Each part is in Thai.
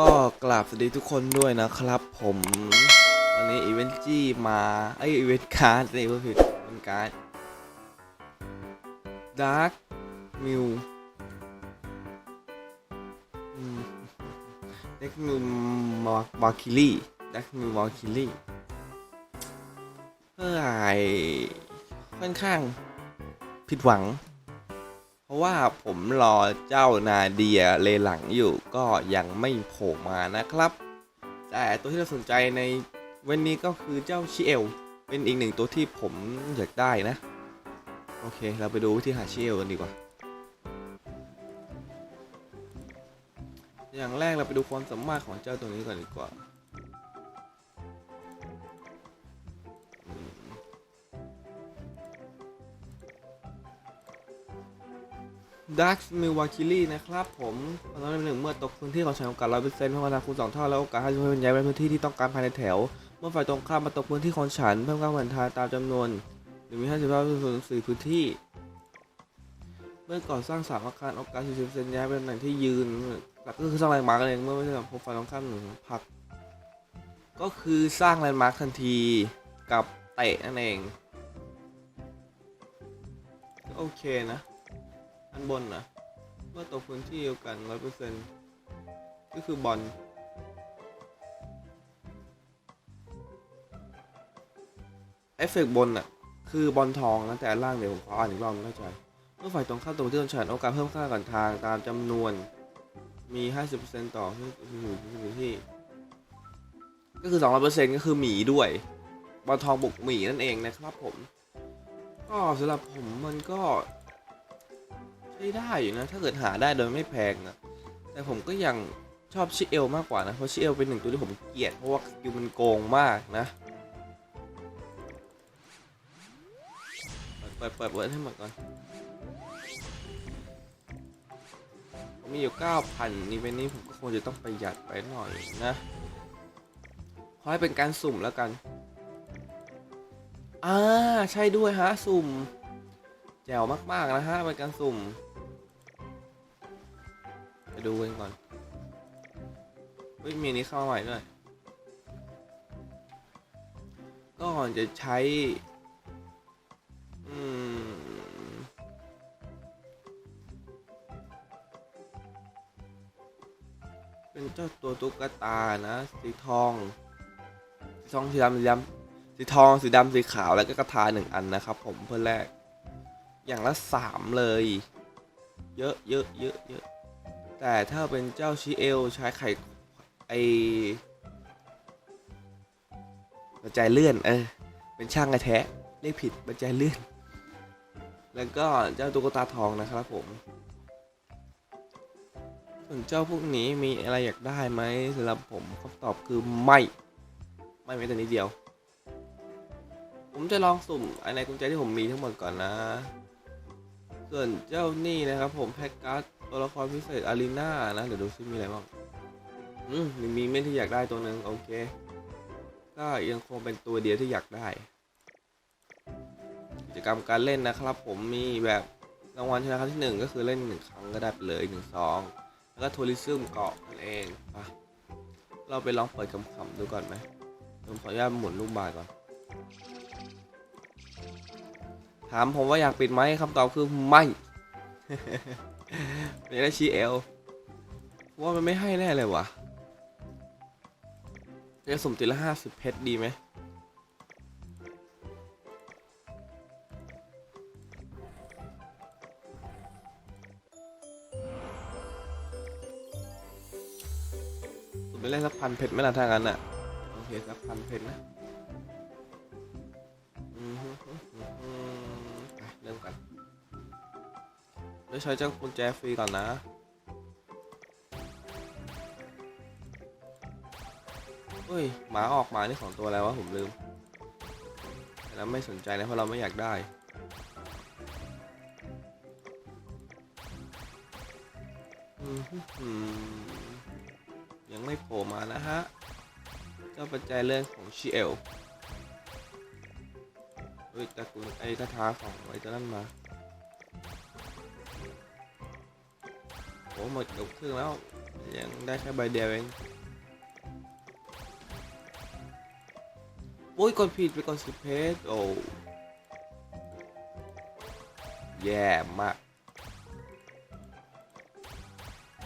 ก็กราบสวัสดีทุกคนด้วยนะครับ ผมวันนี้อีเวนต์จี้มาไออีเวนต์การ์ดนี่ก็ผิดอีเวนการ์ดดาร์กมิวเด็กมิวมาคิลี่ดักมิวมาคิลี่เพื่อไอค่อนข้างผิดหวัง ราะว่าผมรอเจ้านาเดียเลหลังอยู่ก็ยังไม่โผล่มานะครับ แต่ตัวที่เราสนใจในวันนี้ก็คือเจ้าชิเอล เป็นอีกหนึ่งตัวที่ผมอยากได้นะ โอเค เราไปดูวิธีหาชิเอลกันดีกว่า อย่างแรกเราไปดูความสามารถของเจ้าตัวนี้ก่อนดีกว่า ดักมิวาคิลี่นะครับผมตอนนั้นหนึ่งเมื่อตกพื้นที่ของฉันโอกาสร้อยเปอร์เซ็นต์เพิ่มมาคูณสองเท่า แล้วโอกาสให้เพื่อนย้ายไปพื้นที่ที่ต้องการภายในแถว เมื่อฝ่ายตรงข้ามมาตกพื้นที่ของฉันเพิ่มการผ่านทางตามจำนวนหรือมีห้าสิบห้าส่วนสี่พื้นที่ เมื่อก่อสร้างสามอาคารโอกาสสี่สิบเปอร์เซ็นต์ย้ายไปตำแหน่งที่ยืนหลักก็คือสร้างแลนด์มาร์กเองเมื่อไม่ใช่กับพบฝ่ายตรงข้ามหนึ่งผัก ก็คือสร้างแลนด์มาร์กทันทีกับเตะนั่นเองโอเคนะ อันบนนะเมื่อตกพื้นที่เดียวกันร้อยเปอร์เซ็นต์ก็คือบอลเอฟเฟกต์บนอะคือบอลทองนะแต่อันล่างเดี๋ยวผมขออ่านอีกรอบไม่เข้าใจเมื่อฝ่ายตรงข้ามตรงที่ต้นฉันโอกาสเพิ่มค่าก่อนทางตามจำนวนมี 50%ต่อที่พื้นที่ ก็คือ 200%ก็คือหมีด้วย บอลทองบุกหมีนั่นเองนะครับผม ก็สำหรับผมมันก็ ช้ได้อยู่นะถ้าเกิดหาได้โดยไม่แพงนะแต่ผมก็ยังชอบชิเอลมากกว่านะเพราะชิเอลเป็นหนึ่งตัวที่ผมเกลียดเพราะว่าสกิลมันโกงมากนะเปิดเปิดเปิดให้หมดก่อนผมมีอยู่9,000นี่เป็นนี้ผมก็คงจะต้องประหยัดไปหน่อยนะขอให้เป็นการสุ่มแล้วกันอ่าใช่ด้วยฮะสุ่มแจ๋วมากๆนะฮะเป็นการสุ่ม ดูกันก่อนเฮ้ยมีนี้เข้ามาใหม่ด้วยก็จะใช้ อืม เป็นเจ้าตัวตุ๊กตานะ สีทอง สีทองสีดำสีดำสีทองสีดำสีขาวแล้วก็กระทาหนึ่งอันนะครับ ผมเพื่อแรก อย่างละสามเลย เยอะเยอะเยอะเยอะ แต่ถ้าเป็นเจ้าชิเอลใช้ไข่ไอบันไจเลื่อนเออเป็นช่างไอแท้เรียกผิดบันไจเลื่อน แล้วก็เจ้าตุ๊กตาทองนะครับผมส่วนเจ้าพวกนี้มีอะไรอยากได้ไหมสำหรับผมคำตอบคือไม่ไม่แม้แต่นิดเดียว ผมจะลองสุ่มไอในกุญแจที่ผมมีทั้งหมดก่อนนะ ส่วนเจ้านี่นะครับผมแพ็กการ์ด ตัวละครพิเศษอารีนานะเดี๋ยวดูซิมีอะไรบ้างอืมมีเม่นที่อยากได้ตัวหนึ่งโอเค ก็ยังคงเป็นตัวเดียวที่อยากได้กิจกรรมการเล่นนะครับ ผมมีแบบรางวัลชนะครั้งที่หนึ่งก็คือเล่นหนึ่งครั้งก็ได้ไปเลยหนึ่งสองแล้วก็ทัวริซึมเกาะนั่นเองไปเราไปลองเปิดคำๆดูก่อนไหมผมขออนุญาตหมุนลูกบาศก์ก่อน ถามผมว่าอยากปิดไหมคำตอบคือไม่ ไม่ได้ชี้เอลว่ามันไม่ให้แน่เลยวะจะสมติละห้าสิบเพชรดีไหมสุ่มไปเล่นสักพันเพชรไหม่ละทางนั้นอะโอเคสักพันเพชรนะเริ่มกัน ได้ใช้เจ้ากุญแจฟรีก่อนนะเฮ้ยหมาออกมานี่ของตัวอะไรวะผมลืมแต่เราไม่สนใจนะเพราะเราไม่อยากได้ยังไม่โผล่มานะฮะ เจ้าปัจจัยเรื่องของชิเอลเฮ้ยตะกุนไอ้คาถาของไอ้ตัวนั้นมา โอ้หมดเกือบครึ่งแล้ว ยังได้แค่ใบเดียวเองโอ้ยกดผิดไปกดสิบเพจโอ้แย่มาก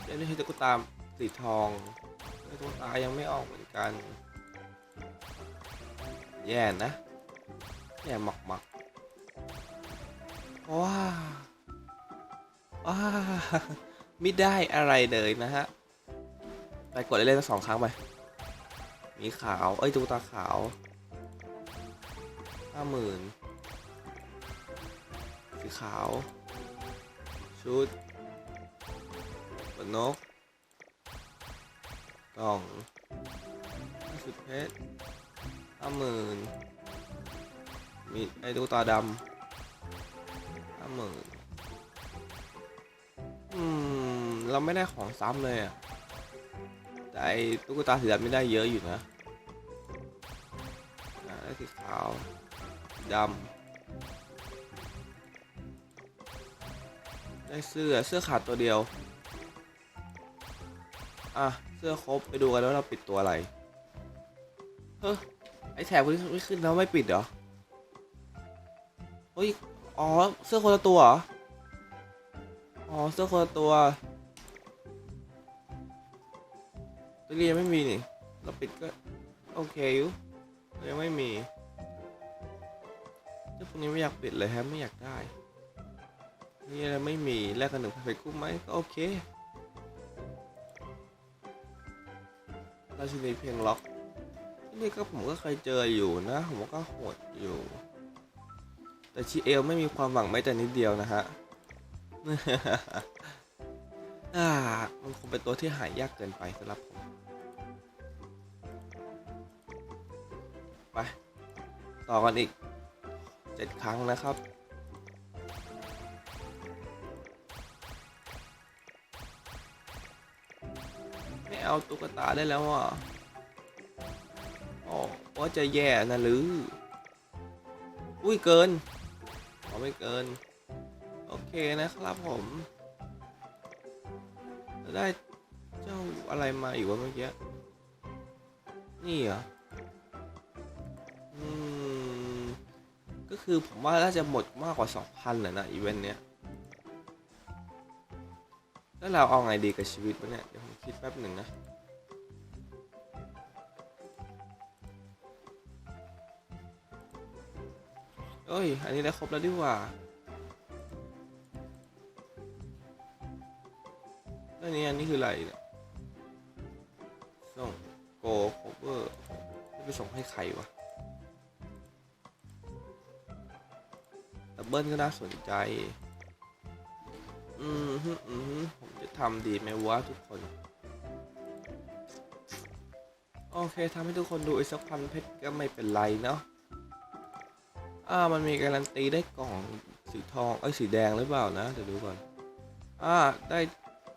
เดี๋ยวนี้ให้ตุ๊กตาสีทองแล้วตุ๊กตายังไม่ออกเหมือนกัน แย่นะแย่หมักหมักว้าว้า ไม่ได้อะไรเลยนะฮะ ไปกดเล่นๆสักสองครั้งไป มีขาว เอ้ยตุ๊กตาขาวห้าหมื่นสีขาว ชุดบนนกกล่องสุดเพชรห้าหมื่นมีไอ้ตุ๊กตาดำห้าหมื่นอืม เราไม่ได้ของซ้ำเลยอะแต่ไอ้ตุ๊กตาสีดำไม่ได้เยอะอยู่นะได้สีขาวดำได้เสื้อเสื้อขาดตัวเดียว อะ เสื้อครบไปดูกันว่าเราปิดตัวอะไร เฮ้ยไอแถบนี้ไม่ขึ้นแล้วไม่ปิดเหรอ เฮ้ย อ๋อ เสื้อคนละตัวเหรอ อ๋อ เสื้อคนละตัว ตัวนี้ยังไม่มีนี่เราปิดก็โอเคอยู่ยังไม่มีเจ้าพวกนี้ไม่อยากปิดเลยฮะไม่อยากได้นี่อะไรไม่มีแลกกันหนึ่งไปกู้มไหมก็โอเคราชินีเพลงล็อกที่นี่ก็ผมก็เคยเจออยู่นะ ผมก็โหดอยู่ แต่ชีเอลไม่มีความหวังแม้แต่นิดเดียวนะฮะอ่ามันคงเป็นตัวที่หายากเกินไปสำหรับ ไปต่อกันอีกเจ็ดครั้งนะครับ ไม่เอาตุ๊กตาได้แล้วอะอ๋อว่าจะแย่นะหรือ อุ้ยเกินอ๋อไม่เกิน โอเคนะครับผมได้เจ้าอะไรมาอีกวะเมื่อกี้ นี่เหรอ ก็คือผมว่าน่าจะหมดมากกว่า 2,000เลยนะอีเวนต์เนี้ยแล้วเราเอาไงดีกับชีวิตวะเนี่ย เดี๋ยวผมคิดแป๊บหนึ่งนะ เอ้ย อันนี้ได้ครบแล้วดีกว่าแล้วนี่อันนี้คืออะไรเนี่ยส่งโกโคเวอร์จะไปส่งให้ใครวะ เบิลก็น่าสนใจ อืมฮึอืมฮึผมจะทำดีไหมวะทุกคน โอเคทำให้ทุกคนดูอีกสักพันเพชรก็ไม่เป็นไรเนาะ อ่า มันมีการันตีได้กล่องสีทองเอ้ยสีแดงหรือเปล่านะ เดี๋ยวดูก่อน อ่า ได้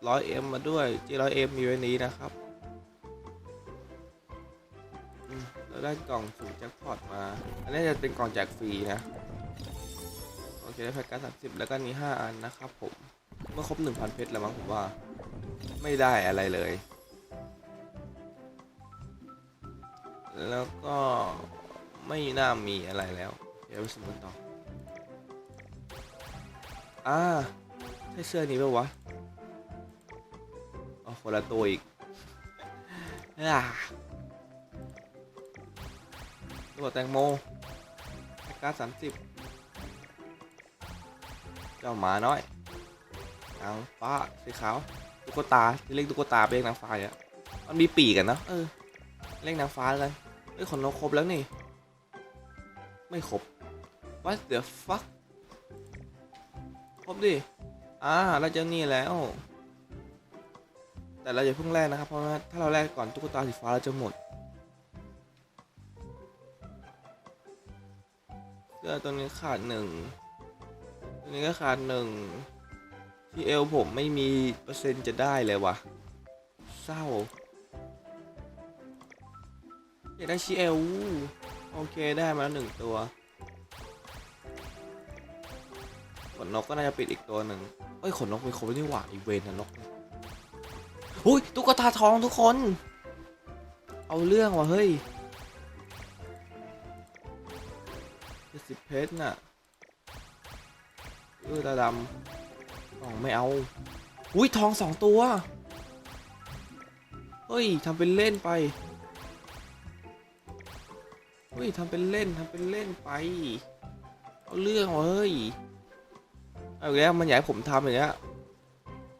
ร้อยเอ็มมาด้วยจีร้อยเอ็มมีไว้นี้นะครับเราได้กล่องสุ่มแจ็คพอตมา อันนี้จะเป็นกล่องแจกฟรีนะ เคได้แพ็กการสามสิบแล้วก็นี้ห้าอันนะครับผมเมื่อครบหนึ่งพันเพชรแล้วมั้งผมว่า ไม่ได้อะไรเลย แล้วก็ไม่น่ามีอะไรแล้ว เดี๋ยวไปสำรวจต่ออ่าใช่เสื้อนี้ปะวะอ๋อคนละตัวอีกอ่าตัวแตงโมแพ็กการสามสิบ เจ้าหมาน้อยนางฟ้าสีขาวตุ๊กตาที่เรียกตุ๊กตาเป็นเรียกนางฟ้าเนี่ยมันมีปีกกันเนอะเออเรียกนางฟ้าแล้วกันเอ้ยขนนกครบแล้วนี่ ไม่ครบ what the fuck ครบดิอ่าเราเจอนี่แล้ว แต่เราอย่าเพิ่งแลกนะครับ เพราะว่าถ้าเราแลกก่อนตุ๊กตาสีฟ้าเราจะหมดเสื้อตัวนี้ขาดหนึ่งตัว นี้ก็ขาดหนึ่งที่เอวผมไม่มีเปอร์เซ็นต์จะได้เลยวะเศร้าอยากได้ชีเอลโอเคได้มาแล้วหนึ่งตัวขนนกก็น่าจะปิดอีกตัวหนึ่งเอ้ยขนนกเป็นครบนี่หว่าอีเวนนะนกหุ้ยตุ๊กตาทองทุกคน เอาเรื่องว่ะเฮ้ยเจ็ดสิบเพชรน่ะ ออตาดำอ๋อไม่เอา อุ้ยทองสองตัว เฮ้ยทำเป็นเล่นไป เฮ้ยทำเป็นเล่นทำเป็นเล่นไป เอาเรื่องวะเฮ้ย เอาอีกแล้วมันอยากให้ผมทำอย่างเงี้ย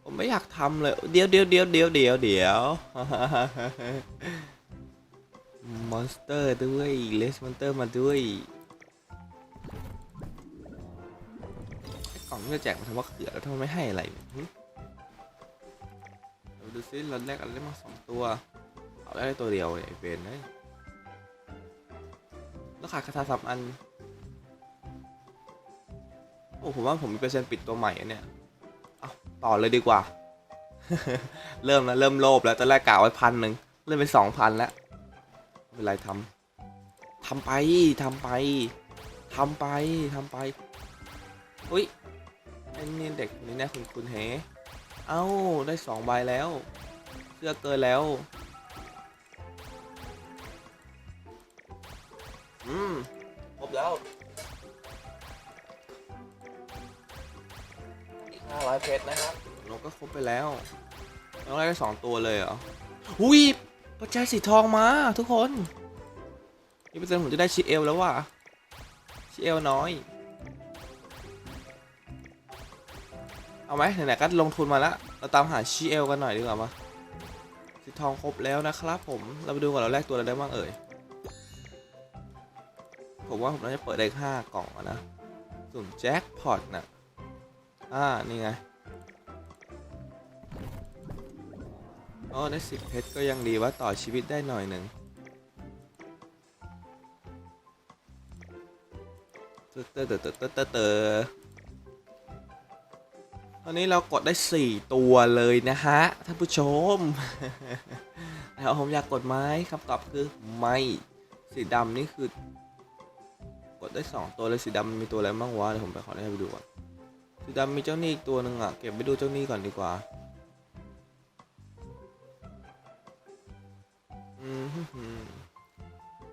ผมไม่อยากทำเลย เดี๋ยวเดี๋ยวเดี๋ยวเดี๋ยวเดี๋ยวเดี๋ยวมอนสเตอร์ด้วยเลสมอนสเตอร์มาด้วย จะแจกมันทำว่าเขือแล้วทำไมไม่ให้อะไรเราดูซิเราแลกอะไรได้มาสองตัว เอาได้ตัวเดียวเนี่ยไอ้เบนเฮ้ยแล้วขาดคาถาสามอัน โอ้ผมว่าผมมีเปอร์เซ็นต์ปิดตัวใหม่เนี่ย เอาต่อเลยดีกว่า เริ่มแล้วเริ่มโลภแล้วตอนแรกกะไว้พันหนึ่งเริ่มเป็นสองพันแล้วไม่เป็นไรทำทำไปทำไปทำไปทำไป อุ้ย นี่เด็กคนนี้เนี่ยคุณคุณเฮเอ้า ได้สองใบแล้วเสื้อเกินแล้ว อืมครบแล้วอีกห้าร้อยเพชรนะครับเราก็ครบไปแล้วเราได้สองตัวเลยเหรออุ้ยปัจจัยสีทองมา ทุกคน นี่เปอร์เซ็นผมจะได้ชีเอลแล้วว่ะชีเอลน้อย เอาไหมไหนๆก็ลงทุนมาแล้วเราตามหาชีเอลกันหน่อยดีกว่ามาสีทองครบแล้วนะครับผมเราไปดูก่อนเราแลกตัวอะไรได้บ้างเอ่ยผมว่าผมน่าจะเปิดได้ห้ากล่องนะสุ่มแจ็คพอตน่ะอ่านี่ไงอ๋อได้สิบเพชรก็ยังดีว่าต่อชีวิตได้หน่อยหนึ่งเตอเตอเตอเตอเตอเตอเตอ ตอนนี้เรากดได้ 4 ตัวเลยนะฮะท่านผู้ชมแล้วผมอยากกดไหมคำตอบคือไม่สีดำนี่คือกดได้ 2 ตัวเลยสีดำมีตัวอะไรบ้างวะเดี๋ยวผมไปขอให้ไปดูก่อนสีดำมีเจ้าหนี้อีกตัวหนึ่งอะเก็บไปดูเจ้าหนี้ก่อนดีกว่า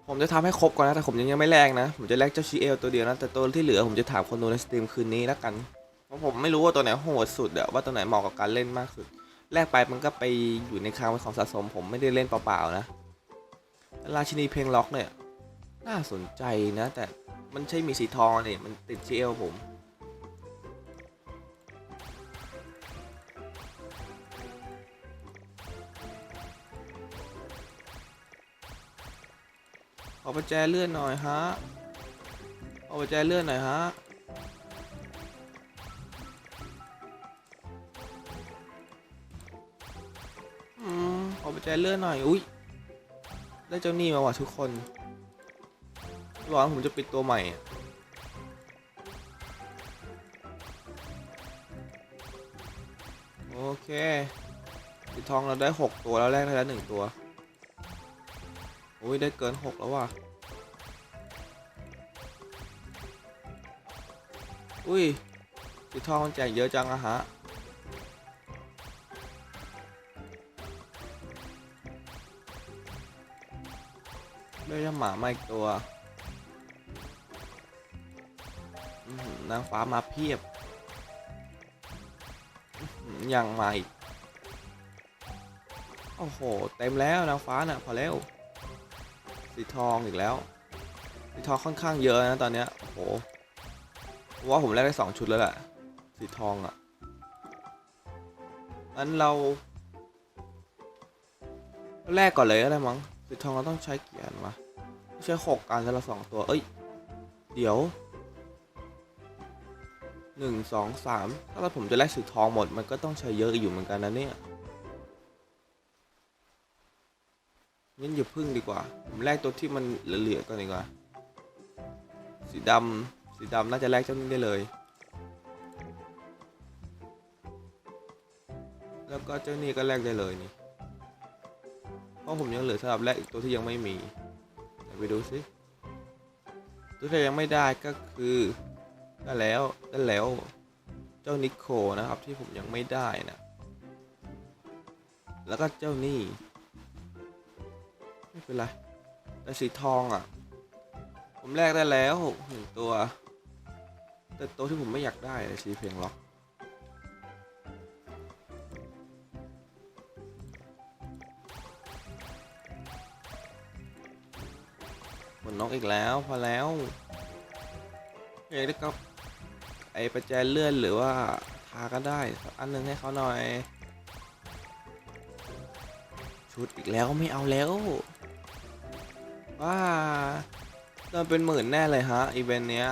ผมจะทำให้ครบก่อนนะแต่ผมยังยังไม่แลกนะ ผมจะแลกเจ้าชีเอลตัวเดียวนะ แต่ตัวที่เหลือผมจะถามคนดูในสตรีมคืนนี้แล้วกัน เพราะผมไม่รู้ว่าตัวไหนโหดสุดอะว่าตัวไหนเหมาะกับการเล่นมากสุดแลกไปมันก็ไปอยู่ในคลังเป็นของสะสม ผมไม่ได้เล่นเปล่าๆนะราชินีเพลงล็อกเนี่ย น่าสนใจนะ แต่มันใช่มีสีทองเนี่ยมันติดเอลผมขอประแจเลื่อนหน่อยฮะขอประแจเลื่อนหน่อยฮะ อืมขอประแจเลื่อนหน่อย อุ้ยได้เจ้าหนี้มาว่ะทุกคนร้อนผมจะปิดตัวใหม่โอเคสีทองเราได้ 6 ตัวแล้วแรกได้แล้วหนึ่งตัว อุ้ยได้เกิน 6 แล้วว่ะ อุ้ยสีทองมันแจกเยอะจังอะฮะ ได้ยหมามาอีกตัวอนางฟ้ามาเพียบ ยังมาอีก โอ้โห เต็มแล้วนางฟ้าน่ะพอแล้ว สีทองอีกแล้ว สีทองค่อนข้างเยอะนะตอนเนี้ย โอ้โหว่าผมแลกได้สองชุดแล้วแหละ สีทองอะ่ะงั้นเราแลกก่อนเลยก็ได้มั้ง สีทองเราต้องใช้กี่อันวะใช้หกอันแล้วละสองตัว เอ้ย เดี๋ยวหนึ่งสองสามถ้าผมจะแลกสีทองหมด มันก็ต้องใช้เยอะอยู่เหมือนกันนะเนี่ยงั้นอย่าพึ่งดีกว่า ผมแลกตัวที่มันเหลือๆก่อนดีกว่า สีดำสีดำน่าจะแลกเจ้านี้ได้เลย แล้วก็เจ้านี้ก็แลกได้เลยนี่ ราะผมยังเหลือสำหรับแลกอีกตัวที่ยังไม่มีไปดูสิตัวที่ยังไม่ได้ก็คือได้แล้วได้แล้วเจ้านิโคนะครับที่ผมยังไม่ได้นะแล้วก็เจ้านี่ไม่เป็นไรแต่สีทองอะ ผมแลกได้แล้วหนึ่งตัว แต่ตัวที่ผมไม่อยากได้สีเพลงล็อก หมดนกอีกแล้วพอแล้วอยกได้ก็ไอประแจเลื่อนหรือว่าทาก็ได้สักอันหนึงให้เขาหน่อย ชุดอีกแล้วไม่เอาแล้วว้าเริ่มเป็นหมื่นแน่เลยฮะอีเวนต์เนี้ย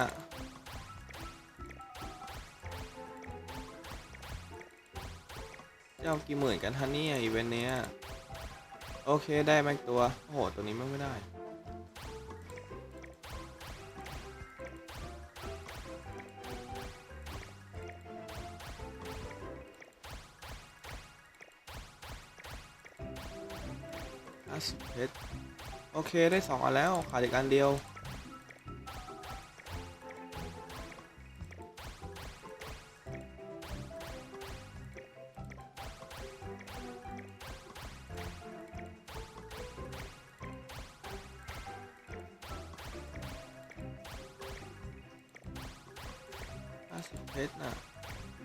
จะเอากี่หมื่นกันฮะเนี่ยอีเวนต์เนี้ยโอเคได้แม็กตัวโอ้โหตัวนี้ไม่ได้ สิบเพชรโอเคได้สองอันแล้วขาดอีกอันเดียวห้าสิบเพชรนะ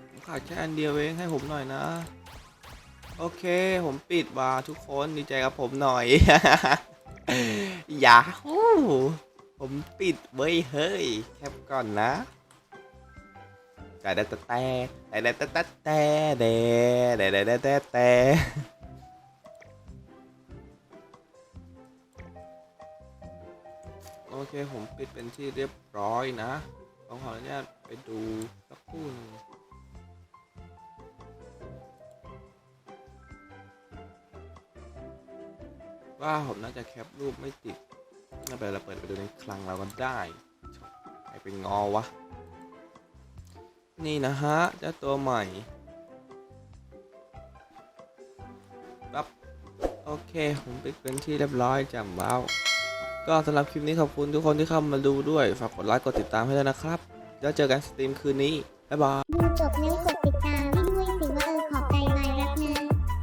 ผมขาดแค่อันเดียวเองให้ผมหน่อยนะ โอเค ผมปิดบาร์ทุกคนดีใจกับผมหน่อย อย่าฮู้ผมปิดเว้ยเฮ้ย แคปก่อนนะแต่แต่แต่แต่แต่แต่แต่แต่แต่แต่แต่แต่แต่โอเค ผมปิดเป็นที่เรียบร้อยนะ ต้องขออนุญาตไปดูสักครู่หนึง ว่าผมน่าจะแคปรูปไม่ติดน่าไปเราเปิดไปดูในคลังเราก็ได้ใครเป็นงอวะ นี่นะฮะเจ้าตัวใหม่ปั๊บโอเคผมปิดเป็นที่เรียบร้อยจำว้าวก็สำหรับคลิปนี้ขอบคุณทุกคนที่เข้ามาดูด้วย ฝากกดไลค์กดติดตามให้ด้วยนะครับ แล้วเจอกันสตรีมคืนนี้ บ๊ายบายจบแล้วกด